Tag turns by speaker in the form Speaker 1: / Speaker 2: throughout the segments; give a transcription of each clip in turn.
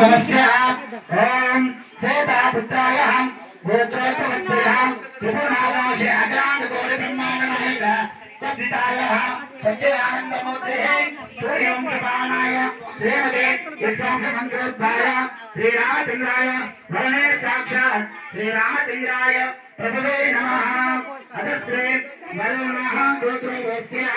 Speaker 1: ओम श्वेता पुत्राय गोत्रोपवत्याय त्रिपुरनादाशे अग्रांड गौरी ब्रह्मांडनाय तद्धिताय सच्चे आनंदमूर्तेः सूर्यवंशपाणाय श्रीमते यक्षवंशमन्त्रोद्धाय श्रीरामचन्द्राय वरणे साक्षात् श्रीरामचन्द्राय प्रभवे नमः। अधस्त्रे वरुणः गोत्रोपस्याः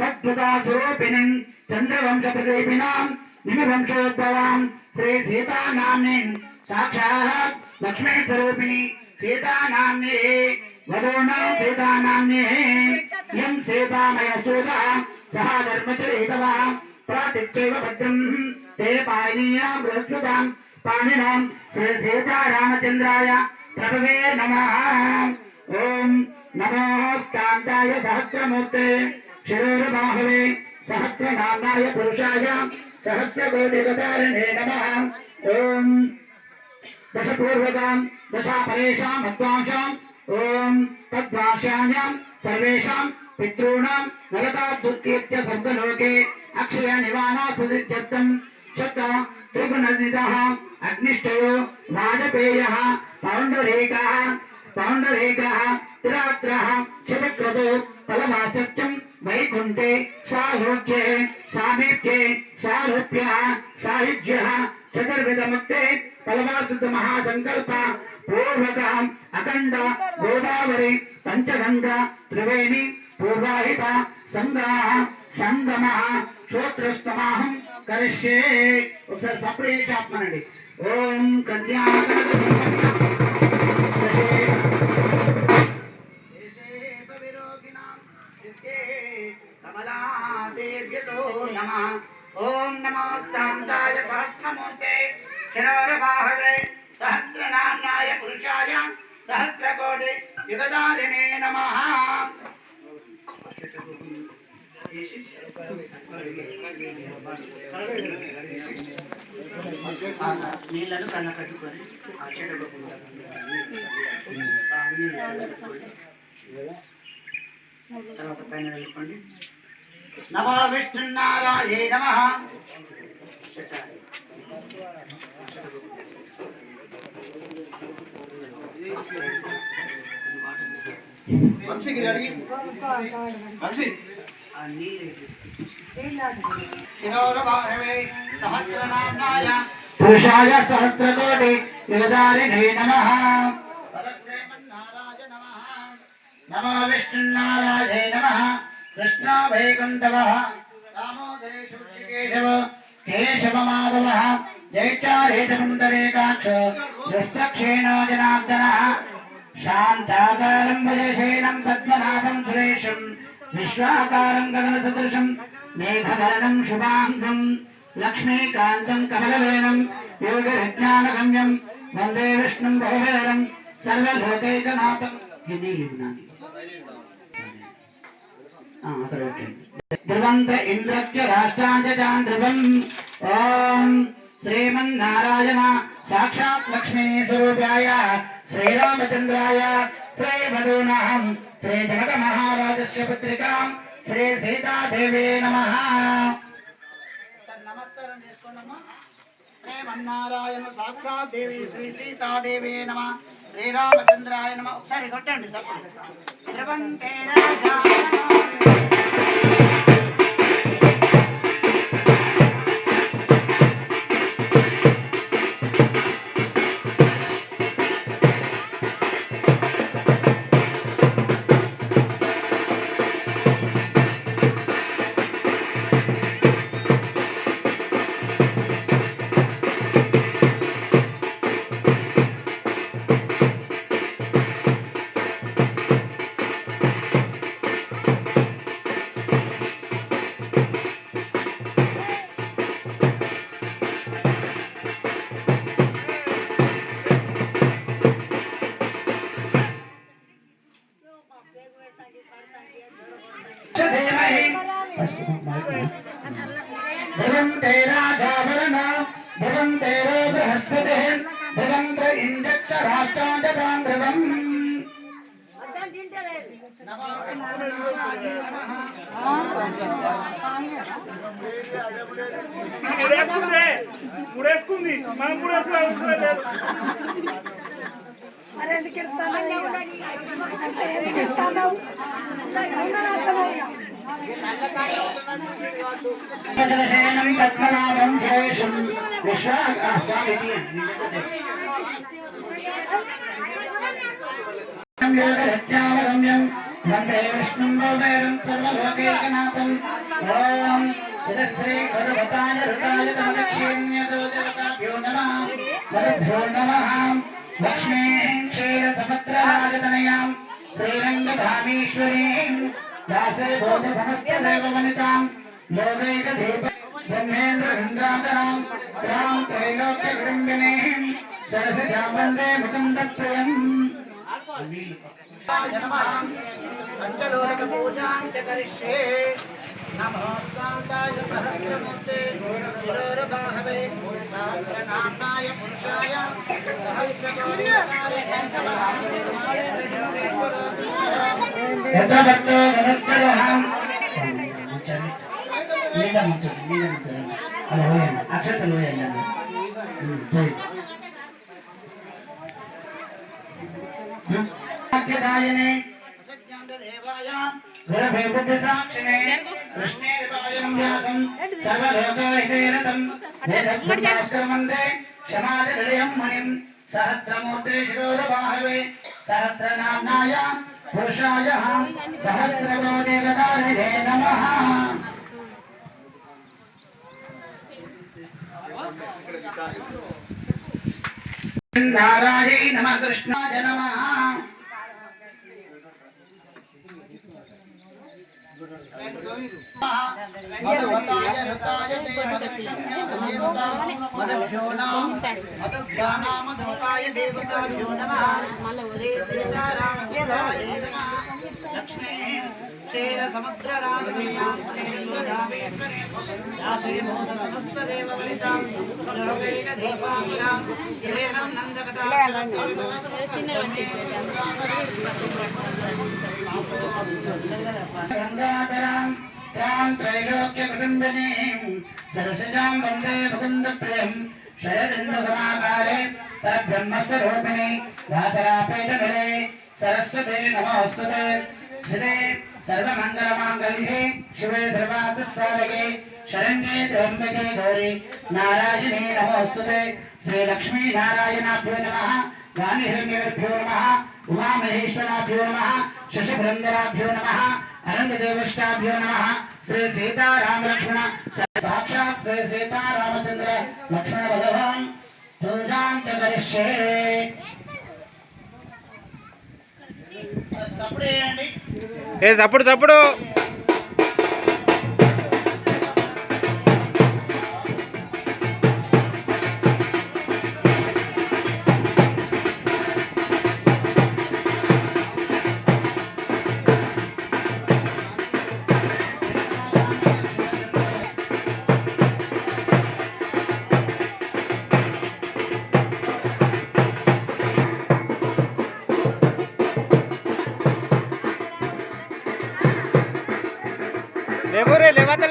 Speaker 1: गौर ब्रह्माण्ड नायिकां तद्भुता स्वरूपिणीं चंद्रवंश प्रदीपिनां निमिवंशोद्भवां श्री सीता नाम्नीं साक्षात् लक्ष्मी स्वरूपिणी सीता नाम्नी वधूनां सीता नाम्नी यं सीतामय सुता सह धर्मचरितवा प्रातिच्चैव भद्रं ते पायनीयां बृहस्पतां पाणिनां श्री सीतारामचन्द्राय प्रभवे नमः ॐ नमोऽस्तान्ताय सहस्रमूर्ते शिरोर्बाहवे सहस्रनाम्नाय पुरुषाय सहस्रकोटिगतारिणे नमः। ॐ दशपूर्वकां दशापरेषां मध्वांशाम् ॐ तद्भाष्यायां, सर्वेषां पितॄणां नरकाद्युत्तीत्य स्वर्गलोके अक्षयनिवानासुदित्यर्थं शत त्रिगुणनिधः, अग्निष्टयो वाजपेयः, पौण्डरीकः पौण्डरीकः, तिरात्रः शतक्रतो ఫలమాసత్యం వైకుంఠే సాహోగ్యే సామీప్యే సారూప్య సాయుజ్య చతుర్విధముక్తే ఫలమాసృత మహాసంకల్ప పూర్వక అఖండ గోదావరి పంచగంగ త్రివేణి పూర్వాహిత సంగా సంగమ శ్రోత్రస్తమాహం కరిష్యే ఒకసారి సపరేషాత్మనండి. ఓం కన్యా ఓం ఓం నమోస్తాంతాయ సహస్రమూర్తే శిరోరబాహవే సహస్రనామ్నాయ పురుషాయ సహస్రకోటి యుగదారిణే నమః. నీళ్ళను కళ్ళ కట్టుకొని ఆ చెడు తర్వాత పైన వెళ్ళుకోండి నమో విష్ణునారాయణ నమ
Speaker 2: వంశీకి అడిగి వంశీ
Speaker 1: ఆ నీళ్ళు తీసుకుంటాం
Speaker 2: శిరోరభావే సహస్రనామ్నాయ
Speaker 1: పురుషాయ సహస్రకోటి యుగదారిణే నమ
Speaker 2: పదశ్రీమన్నారాయ నమః
Speaker 1: నమో విష్ణునారాయణ నమ కృష్ణ వైకుంఠవ
Speaker 2: దామోదరేషు
Speaker 1: కేశవ కేశవ మాధవ జైచారేట పుండరీకాక్ష దుస్సక్షేణో జనార్దన. శాంతాకారం భుజశేనం పద్మనాభం సురేశం. విశ్వాకారం గగన సదృశం మేఘవర్ణం శుభాంగం. లక్ష్మీకాంతం కమలవేణం. యోగ విజ్ఞానగమ్యం వందే విష్ణుం బహువేరం సర్వలోకైకనాథం ఇది ధ్రువంత ఇంద్రత్య రాష్ట్రాంజాన్ ఓం శ్రీమన్నారాయణ సాక్షాత్ లక్ష్మీ స్వరూపాయ శ్రీరామచంద్రాయ శ్రీమధూనాం శ్రీ జగత మహారాజస్య పుత్రికాం శ్రీ సీతాదేవే నమ.
Speaker 2: నమస్కారం చేసుకోండమ్మా శ్రీమన్నారాయణ సాక్షాత్ దేవి శ్రీ సీతాదేవే నమ. శ్రీరామచంద్రాయ నమ. ఒకసారి కొట్టండి సార్.
Speaker 1: పదవశయనం పద్మనాభం సురేశం విశ్వాక స్వామికి యోగరత్యావగమ్యం వందే విష్ణుం భోమేరం సర్వలోకైకనాథం ఓం యదస్త్రీ వదవతాయ ఋతాయ తమదక్షిణ్యదో దేవతాభ్యో నమః. వదభ్యో నమః. లక్ష్మీ క్షీరసముద్రరాజతనయాం. दासे भोज समस्त देववनितां लोकैक दीप ब्रह्मेन्द्र गंगाधरां त्रां
Speaker 2: त्रैलोक्य विडम्बिनीं सरसजां वंदे मुकुन्द प्रियम् पञ्चलोकपूजां च करिष्ये नमोस्तान्ताय
Speaker 1: सहस्रमूर्ते భక్తో ధనుర్భదః నీళ్ళ ముంచండి నీళ్ళ ముంచండి అలా పోయండి అక్షతలు పోయండి అన్న పోయి సాక్షిణే కృష్ణే వ్యాసం హృదయం మునిం సహస్రమూర్తే సహస్రనామ్నాయ పురుషాయ సహస్రకోటి గదానిధే నమః నారాయణ నమ కృష్ణాయ నమః
Speaker 2: మధువతాయ ఋతాయ దేవదక్షిణ్యాయ దేవతా మదభ్యో నామ మదభ్యానా మధువతాయ దేవతాభ్యో నమః శ్రీ సీతారామచంద్రాయ నమః లక్ష్మీ క్షీర సముద్ర రాజనీయాం సమస్త
Speaker 1: గంగాధరాం त्रैलोक्यां त्रैलोक्यकुटुम्बिनीं सरसिजां वंदे मुकुन्दप्रियं शयदिन्द्रसमाकारे वासरापेट वासरापेटगले सरस्वते नमोस्तुते श्री सर्वमङ्गलमाङ्गल्ये शिवे सर्वार्थ सर्वार्थसाधके शरण्ये त्र्यम्बके गौरी नारायणे लक्ष्मी नारायणाभ्यो नमः गानिहृङ्गिभ्यो नमः उमा महेश्वराभ्यो नमः शशिभृन्दराभ्यो नमः, अनन्तदेवष्टाभ्यो नमः శ్రీ సీతారామ లక్ష్మణ. సాక్షాత్ శ్రీ సీతారామచంద్ర లక్ష్మణ భగవాన్. పూజాం చ కరిష్యే.
Speaker 2: సప్పుడేయండి
Speaker 3: ఏ చప్పుడు చప్పుడు.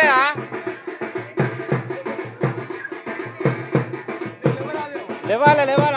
Speaker 3: రే. లేవతలే లేవాలి లేవాలి.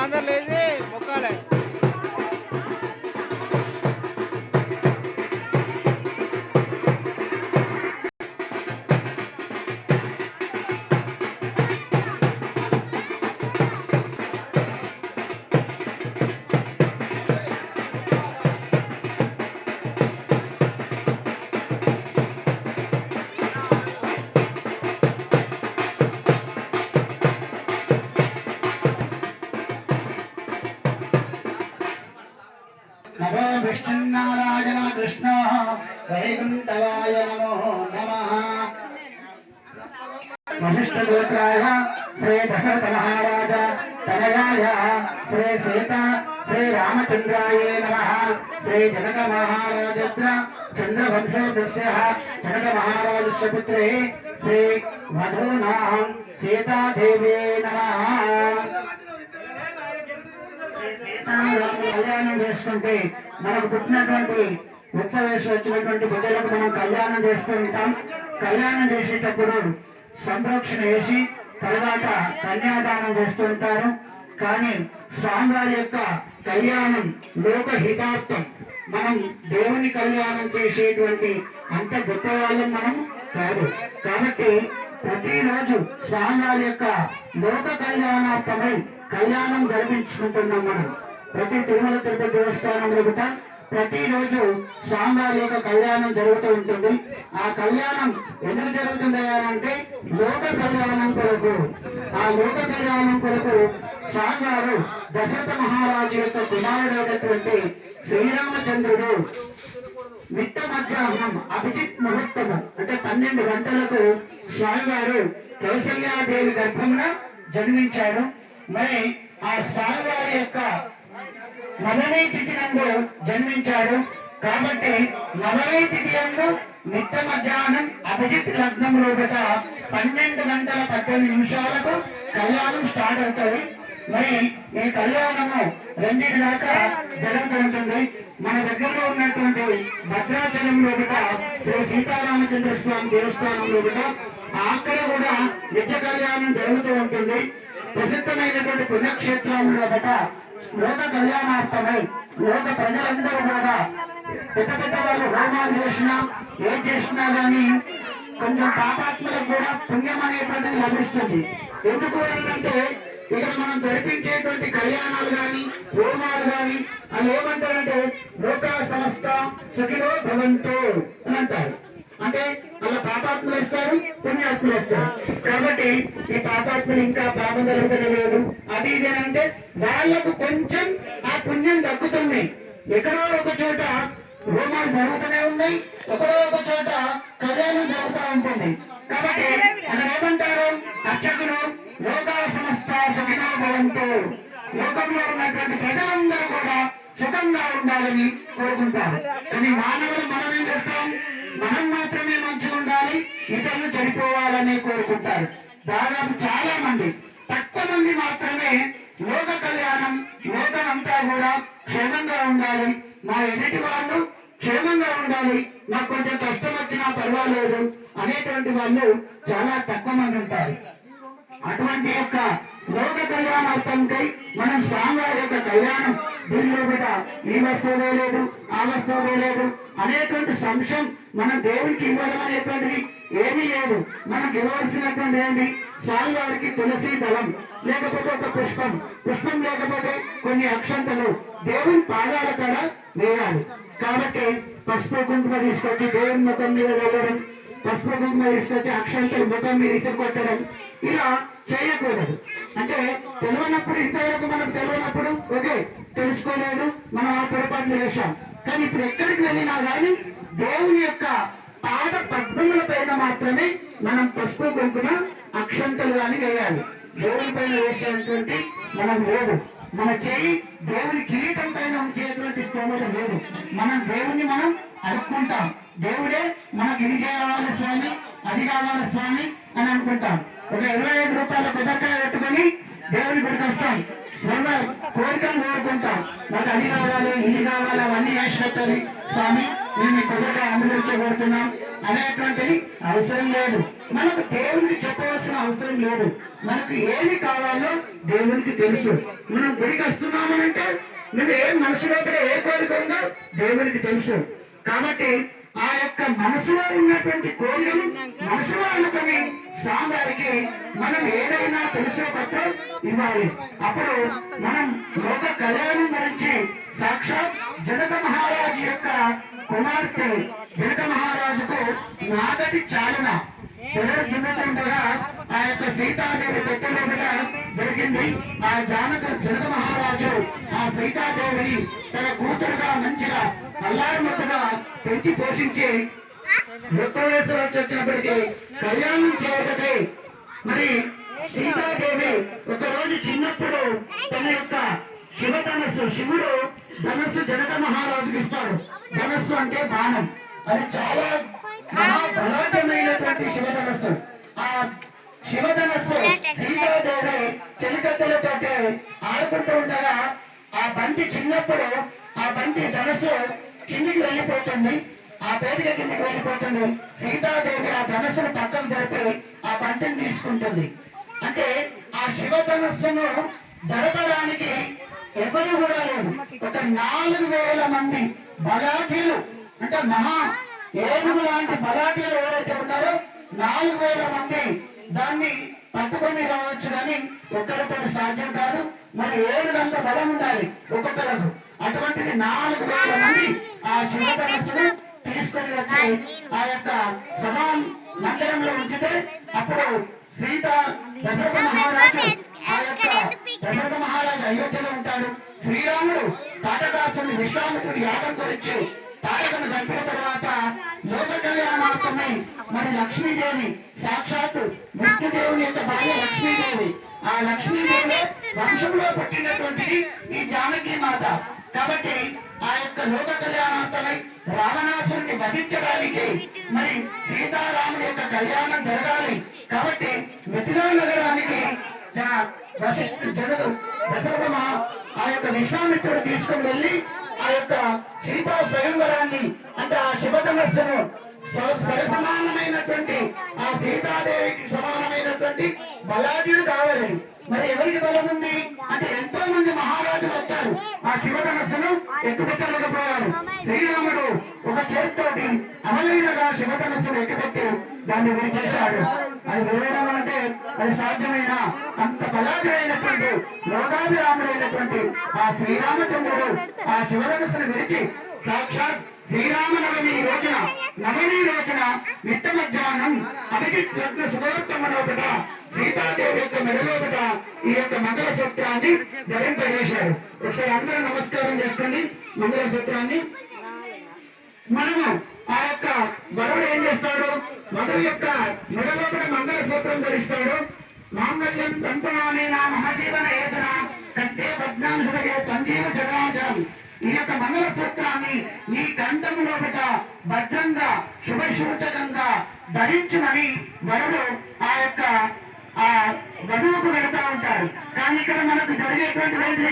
Speaker 1: వైకుంఠవాయ నమో నమ. వశిష్ఠగోత్రాయ శ్రీ దశరథ మహారాజ తనయాయ శ్రీ సీత శ్రీ రామచంద్రాయ నమ. శ్రీ జనక మహారాజత్ర చంద్రవంశోదస్య జనక మహారాజస్య పుత్రే శ్రీ మధూనాం సీతాదేవే నమ. సీతారామ కళ్యాణం చేసుకుంటే మనకు పుట్టినటువంటి ఉత్త వయసు వచ్చినటువంటి బిడ్డలకు మనం కళ్యాణం చేస్తూ ఉంటాం. కళ్యాణం చేసేటప్పుడు సంరక్షణ వేసి తర్వాత కన్యాదానం చేస్తూ ఉంటారు. కానీ స్వామివారి యొక్క కళ్యాణం లోకహితార్థం. మనం దేవుని కళ్యాణం చేసేటువంటి అంత గొప్ప వాళ్ళం మనం కాదు. కాబట్టి ప్రతిరోజు స్వామివారి యొక్క లోక కళ్యాణార్థమై కళ్యాణం జరిపించుకుంటున్నాం మనం. ప్రతి తిరుమల తిరుపతి దేవస్థానంలో కూడా ప్రతిరోజు స్వామివారి యొక్క కళ్యాణం జరుగుతూ ఉంటుంది. ఆ కళ్యాణం ఎందుకు జరుగుతుంది అంటే లోక కళ్యాణం కొరకు. ఆ లోక కళ్యాణం కొరకు స్వామివారు దశరథ మహారాజు యొక్క కుమారుడైనటువంటి శ్రీరామచంద్రుడు మిట్ట మధ్యాహ్నం అభిజిత్ ముహూర్తము అంటే పన్నెండు గంటలకు స్వామివారు కౌశల్యాదేవి గర్భంలో జన్మించారు. మరి ఆ స్వామివారి యొక్క నవమీ తిథి నందు జన్మించాడు. కాబట్టి నవమీ తిథి నందు మిట్ట మధ్యాహ్నం అభిజిత్ లగ్నం లోపల పన్నెండు గంటల పద్దెనిమిది నిమిషాలకు కళ్యాణం స్టార్ట్ అవుతుంది. మరి ఈ కళ్యాణము రెండింటి దాకా జరుగుతూ ఉంటుంది. మన దగ్గరలో ఉన్నటువంటి భద్రాచలం లోపల శ్రీ సీతారామచంద్ర స్వామి దేవస్థానం లోపల అక్కడ కూడా నిత్య కళ్యాణం జరుగుతూ ఉంటుంది. ప్రసిద్ధమైనటువంటి పుణ్యక్షేత్రాలు లోపల లోక కళ్యాణార్థమై లోక ప్రజలందరూ కూడా పెద్ద పెద్ద వాళ్ళు హోమాలు చేసినా ఏం చేసినా గానీ కొంచెం పాపాత్మలకు కూడా పుణ్యం అనేటువంటిది లభిస్తుంది. ఎందుకు అంటే ఇక్కడ మనం జరిపించేటువంటి కళ్యాణాలు గాని హోమాలు గాని అవి ఏమంటారంటే లోక సంస్థ సుఖిలో భవంతో అని అంటారు. అంటే వాళ్ళ పాపాత్మలు ఇస్తారు పుణ్యాత్మలు వేస్తారు. కాబట్టి ఈ పాపాత్మలు ఇంకా పాపం జరుగుతూనే లేదు. అది ఇదేనంటే అని వాళ్ళకు కొంచెం ఆ పుణ్యం దక్కుతుంది. ఎక్కడో ఒక చోట హోమాలు జరుగుతూనే ఉన్నాయి ఒకడో ఒక చోట కళ్యాణం జరుగుతూ ఉంటుంది. కాబట్టి అక్కడ ఏమంటారు? అర్చకులు లోకా సమస్త సుఖినో భవంతు. లోకంలో ఉన్నటువంటి ప్రజలందరూ కూడా సుఖంగా ఉండాలని కోరుకుంటారు. కానీ మానవులు మనం ఏం చేస్తాం? మనం మాత్రమే మంచిగా ఉండాలి ఇతరులు చెడిపోవాలని కోరుకుంటారు. దాదాపు చాలా మంది తక్కువ మంది మాత్రమే లోక కళ్యాణం లోకమంతా కూడా క్షేమంగా ఉండాలి. మా ఎదుటి వాళ్ళు క్షేమంగా ఉండాలి. నాకు కొంచెం కష్టం వచ్చినా పర్వాలేదు అనేటువంటి వాళ్ళు చాలా తక్కువ మంది ఉంటారు. అటువంటి యొక్క లోక కళ్యాణార్థంకై మనం స్వామివారి యొక్క కళ్యాణం దీనిలో కూడా ఈ వస్తువులో లేదు ఆ వస్తువులో లేదు అనేటువంటి సంశయం మన దేవునికి ఇవ్వడం అనేటువంటిది ఏమీ లేదు. మనకు ఇవ్వవలసినటువంటి ఏంటి? స్వామివారికి తులసి దళం లేకపోతే ఒక పుష్పం. పుష్పం లేకపోతే కొన్ని అక్షంతలు. దేవుని పాదాల కాడ వేయాలి. కాబట్టి పసుపు కుంకుమ తీసుకొచ్చి దేవుని ముఖం మీద వెళ్ళడం పసుపు కుంకుమ తీసుకొచ్చి అక్షంతలు ముఖం మీద ఇసుకొట్టడం ఇలా చేయకూడదు. అంటే తెలియనప్పుడు ఇంతవరకు మనకు తెలియనప్పుడు ఓకే తెలుసుకోలేదు మనం ఆ పొరపాట్లు చేశాం. కానీ ఇప్పుడు ఎక్కడికి వెళ్ళినా కానీ దేవుని యొక్క పాద పద్మముల పైన మాత్రమే మనం పసుపు కుంకుమ అక్షంతలు కానీ వేయాలి. దేవుని పైన వేసేటువంటి మనం లేదు. మన చేయి దేవుని కిరీటం పైన ఉంచేటువంటి స్తోమత లేదు. మనం దేవుణ్ణి మనం అడుక్కుంటాం. దేవుడే మనకి ఇది కావాలి స్వామి అది కావాలి స్వామి అని అనుకుంటాం. ఒక ఇరవై ఐదు రూపాయల కొబ్బరికాయ పెట్టుకొని దేవుని గుడికి వస్తాం. సర్వ కోరికలు కోరుకుంటాం. నాకు అది కావాలి ఇది కావాలి అవన్నీ వేసి స్వామి మేము మీ కొడుకు అందులో కోరుతున్నాం అనేటువంటిది అవసరం లేదు. మనకు దేవునికి చెప్పవలసిన అవసరం లేదు. మనకు ఏమి కావాలో దేవునికి తెలుసు. మనం గుడికి వస్తున్నామనంటే నువ్వు ఏ మనసు లోపల ఏ కోరిక ఉందో దేవునికి తెలుసు. కాబట్టి ఆ యొక్క మనసులో ఉన్నటువంటి కోరికలు మనసులో అనుకుని స్వామివారికి మనం ఏదైనా తెలిసిన పత్రం ఇవ్వాలి. అప్పుడు మనం లోక కళ్యాణం గురించి సాక్షాత్ జనక మహారాజు యొక్క కుమార్తె జనక మహారాజుకు నాగటి చాలన పిల్లలు దున్నుతుండగా ఆ యొక్క సీతాదేవి పెట్టెలో జరిగింది. ఆ జానక జనక మహారాజు ఆ సీతాదేవిని తన కూతురుగా మంచిగా అల్లారుముట్టుగా పెంచి పోషించి యుక్త వయసులోకి వచ్చినప్పటికీ కళ్యాణం చేయటకై మరి సీతాదేవి ఒక రోజు చిన్నప్పుడు తన యొక్క శివధనస్సు శివుడు ధనస్సు జనక మహారాజుకి ఇస్తాడు. ధనస్సు అంటే దానం. అది చాలా మహాబలమైనటువంటి శివధనస్సు ఆ శివధనస్సు సీతాదేవి చెలికత్తెలతో ఆడుకుంటూ ఉండగా ఆ బంతి చిన్నప్పుడు ఆ బంతి ధనస్సు కిందికి వెళ్ళిపోతుంది. ఆ పేదిక కిందికి వెళ్ళిపోతుంది. సీతాదేవి ఆ ధనస్సును పక్కకు జరిపి ఆ బంతిని తీసుకుంటుంది. అంటే ఆ శివ ధనస్సును జరపడానికి ఎవరు కూడా లేదు ఒక నాలుగు వేల మంది బలాఠీలు అంటే మహా ఏనుగు లాంటి బలాఠీలు ఎవరైతే ఉన్నారో నాలుగు వేల మంది దాన్ని పట్టుకొని రావచ్చు కానీ ఒక్కరితో సాధ్యం కాదు. మరి ఏడుగంత బలం ఉండాలి ఒక్కొక్కరకు అటువంటిది నాలుగు వేల మంది ఆ శివధనస్సును తీసుకొని వచ్చి ఆ యొక్క సమాన్ మందిరంలో ఉంచితే అప్పుడు సీత దశరథ మహారాజు ఆ యొక్క దశరథ మహారాజు అయోధ్యలో ఉంటాడు శ్రీరాముడు తాటకాసుని విశ్వామిత్రుడు యాగం గురించి తాటకను చంపిన తర్వాత లోక కళ్యాణార్థమై మరి లక్ష్మీదేవి సాక్షాత్తు మృత్యుదేవుని యొక్క భార్య లక్ష్మీదేవి. ఆ లక్ష్మీదేవి వంశంలో పుట్టినటువంటిది ఈ జానకి మాత కాబట్టి ఆ యొక్క లోక కళ్యాణార్థమై రావణాసురుని వధించడానికి మరి సీతారాముడి యొక్క కళ్యాణం జరగాలి. కాబట్టి మిథిలా నగరానికి వశిష్ఠ జగదు దశరథమ ఆ యొక్క విశ్వామిత్రుడు తీసుకుని వెళ్ళి ఆ యొక్క సీతా స్వయంవరాన్ని అంటే ఆ శివధనస్సును సరసమానమైనటువంటి ఆ సీతాదేవికి సమానమైనటువంటి బలాఢ్యుడు కావాలని మరి ఎవరికి బలం ఉంది? అంటే ఎంతో మంది మహారాజులు వచ్చారు. ఆ శివధనస్సును ఎక్కుపెట్టలేకపోయారు శ్రీరాముడు ఒక చేతితోటి అమలైనగా శివధనస్సును ఎక్కుపెట్టి దాన్ని విరిచేశాడు అది విరవడం అంటే అది సాధ్యమైన అంత బలాఢ్యమైనటువంటి లోకాభిరాముడైనటువంటి ఆ శ్రీరామచంద్రుడు ఆ శివధనస్సును విరిచి సాక్షాత్ శ్రీరామనవమి రోజున నవమి రోజున నిత్య మధ్యాహ్నం అభిజిత్ యజ్ఞ శుభోత్తమ లోపల సీతాదేవి యొక్క మెడలోపట ఈ యొక్క మంగళ సూత్రాన్ని ధరింపజేశారు. ఒకసారి అందరూ నమస్కారం చేసుకోండి. మంగళ సూత్రాన్ని మనము ఆ యొక్క వరుడు ఏం చేస్తాడు? వధువు యొక్క మెడలోపల మంగళ సూత్రం ధరిస్తాడు. మాంగళ్యం దంతమానేన మహజీవన ఏదన కంటే పద్నాంశుడిగే పంజీవ చరాచరం ఈ యొక్క మంగళ సూత్రాన్ని నీ కంఠం లోపల భద్రంగా శుభసూచకంగా ధరించుమని వరుడు ఆ యొక్క ఆ వధువుకు వెళతా ఉంటారు. కానీ ఇక్కడ మనకు జరిగేటువంటిది ఏంటి?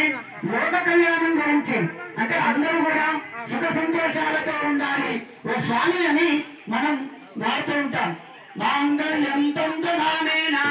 Speaker 1: లోక కళ్యాణం గురించి. అంటే అందరూ కూడా సుఖ సంతోషాలతో ఉండాలి. ఓ స్వామి అని మనం వాడుతూ ఉంటాం. మాంగళ్యం తంతునానేనా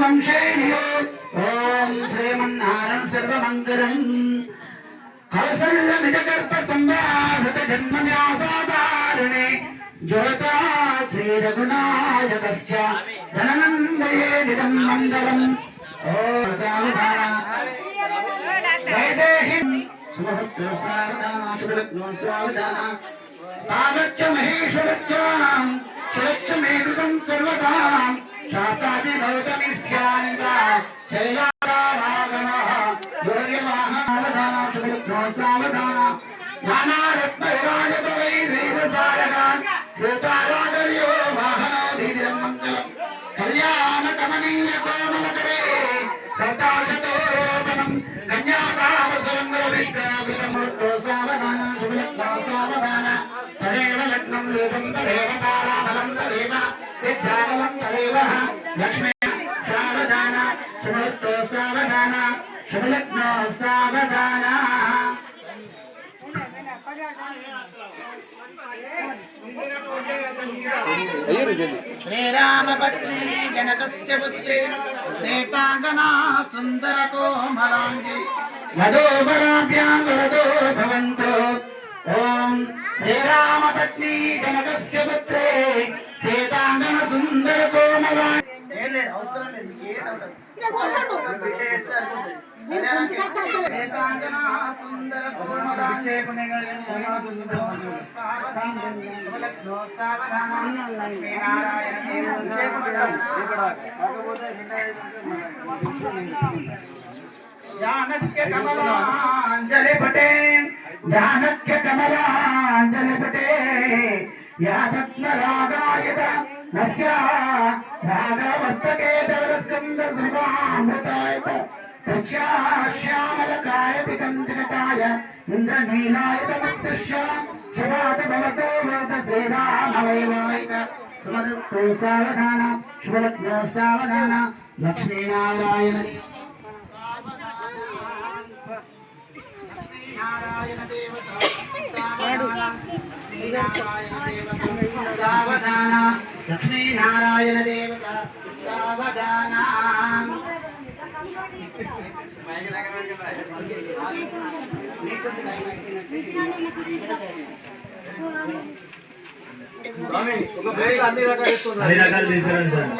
Speaker 1: వంశేయో ఓం శ్రీమన్నారాయణ సర్వమంగళం. కౌసల్య నిజగర్భ సంభావృత జన్మన్యాసాధారణే జ్యోతా శ్రీరఘునాయకశ్చ ధననందయే నిదం మంగళం. ఓ సావధాన వైదేహిం. సుముహూర్తో సావధాన శుభలగ్నో సావధాన పావచ్చ మహేశ్వరచ్చాం శుభచ్చ మే సర్వదాం. శాకాది గౌతమిష్యానిత శైలారాగమ యోర్యవాహనావధాన నానారత్న విరాజత వైరీరసారక సీతారాగర్యో మంగళం కళ్యాణ కమనీయ కోమలకరే ప్రకాశతో లక్ష్మీ సావధాన శుభలగ్నో సావధాన శుభలగ్నో సావధాన.
Speaker 2: శ్రీరామపత్ని జనకస్య పుత్రే సీతాంగనా సుందర కోమలాంగి.
Speaker 1: వధోవరాభ్యాం వరదో భవంతు. ఓం శ్రీరామపత్ని జనకస్య పుత్రే సీతాంగన సుందర
Speaker 2: లేదు అవసరం లేదు మీకు ఏ. చేస్తే సరిపోతుంది. సుందర జానక్య కమలాంజలి
Speaker 1: పటే జానక్య కమలాంజలి పటే యాదత్మ రాగాయత నస్య రాగవస్తకే ధవల స్కంద కందినకాయ ఇంద్రనీలాయత ముక్తిశ్య శుభాత భవతో సావధాన శుభలగ్నో సావధాన లక్ష్మీనారాయణ.
Speaker 2: నారాయణ దేవత శ్రీనారాయణ దేవత సావధాన
Speaker 1: లక్ష్మీ నారాయణ దేవత
Speaker 3: అన్ని రకాలు తీసుకురండి సార్.